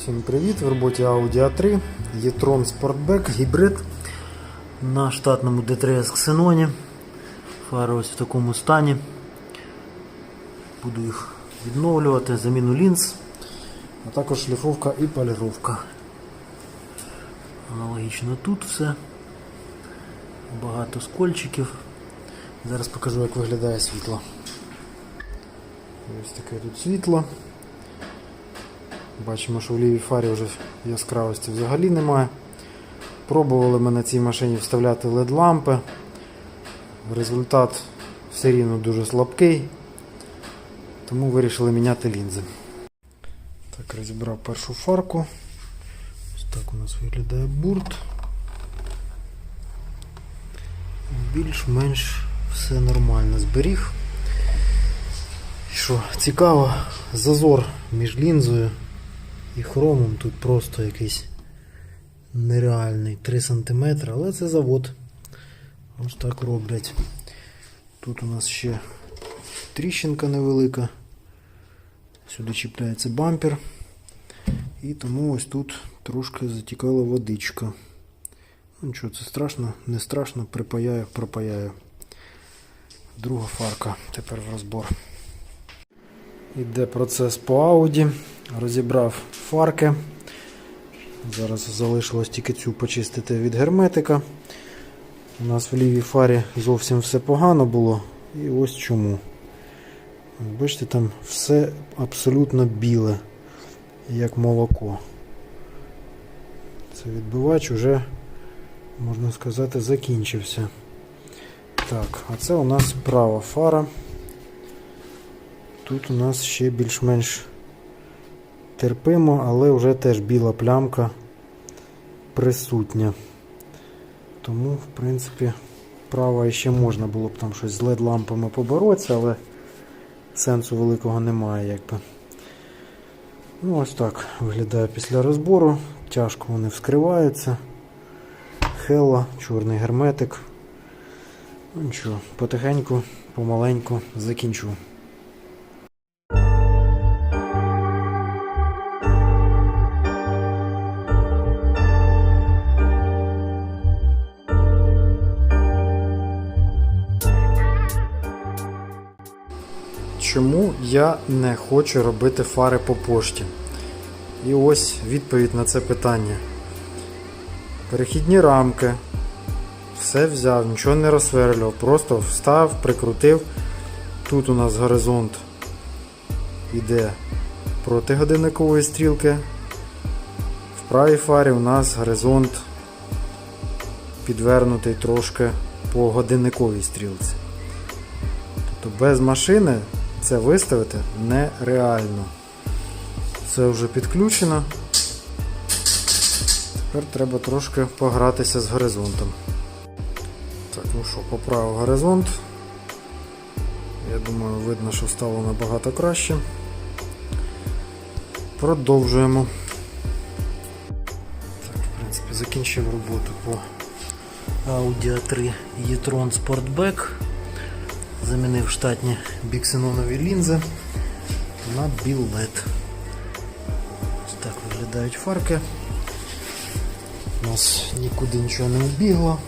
Всім привіт! В роботі Audi A3, e-tron Sportback, гібрид на штатному D3S Xenon. Фари ось в такому стані. Буду їх відновлювати, заміну лінз, а також шліфовка і поліровка. Аналогічно тут все. Багато скольчиків. Зараз покажу, як виглядає світло. Ось таке тут світло. Бачимо, що в лівій фарі вже яскравості взагалі немає. Пробували ми на цій машині вставляти LED-лампи. Результат все рівно дуже слабкий, тому вирішили міняти лінзи. Так, розібрав першу фарку. Ось так у нас виглядає бурт. Більш-менш все нормально зберіг. Що цікаво, зазор між лінзою і хромом тут просто якийсь нереальний 3 см, але це завод. Ось так роблять. Тут у нас ще тріщинка невелика. Сюди чіпляється бампер. І тому ось тут трошки затікала водичка. Ну нічого, це страшно, не страшно, припаяю, пропаяю. Друга фарка тепер в розбор. Іде процес по ауді. Розібрав фарки. Зараз залишилось тільки цю почистити від герметика. У нас в лівій фарі зовсім все погано було. І ось чому. Бачите, там все абсолютно біле, як молоко. Це відбивач вже, можна сказати, закінчився. Так, а це у нас права фара. Тут у нас ще більш-менш терпимо, але вже теж біла плямка присутня. Тому, в принципі, права ще можна було б там щось з LED-лампами поборотися, але сенсу великого немає. якби. Ну, ось так виглядає після розбору. Тяжко вони вскриваються. Хелла, чорний герметик. Ну нічого, потихеньку, помаленьку закінчу. Чому я не хочу робити фари по пошті? І ось відповідь на це питання. Перехідні рамки. Все взяв, нічого не розсверлював, просто встав, прикрутив. Тут у нас горизонт іде проти годинникової стрілки. В правій фарі у нас горизонт підвернутий трошки по годинниковій стрілці. Тобто без машини це виставити нереально. Це вже підключено. Тепер треба трошки погратися з горизонтом. Так, ну що, поправив горизонт. Я думаю, видно, що стало набагато краще. Продовжуємо. Так, в принципі, закінчив роботу по Audi A3 e-tron Sportback. Замінив штатні біксенонові лінзи на білет. Ось так виглядають фарки. У нас нікуди нічого не убігло.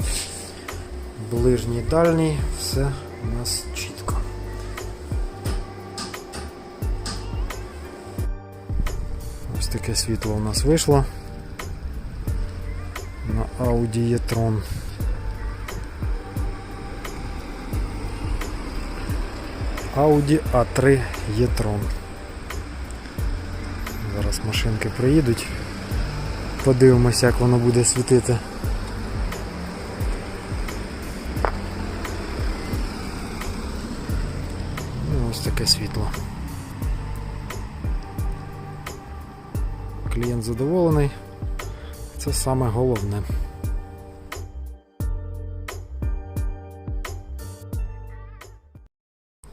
Ближній дальній, все у нас чітко. Ось таке світло у нас вийшло на Audi e-tron. Audi A3 e-tron. Зараз машинки приїдуть. Подивимося, як воно буде світити. Ну, ось таке світло. Клієнт задоволений. Це саме головне.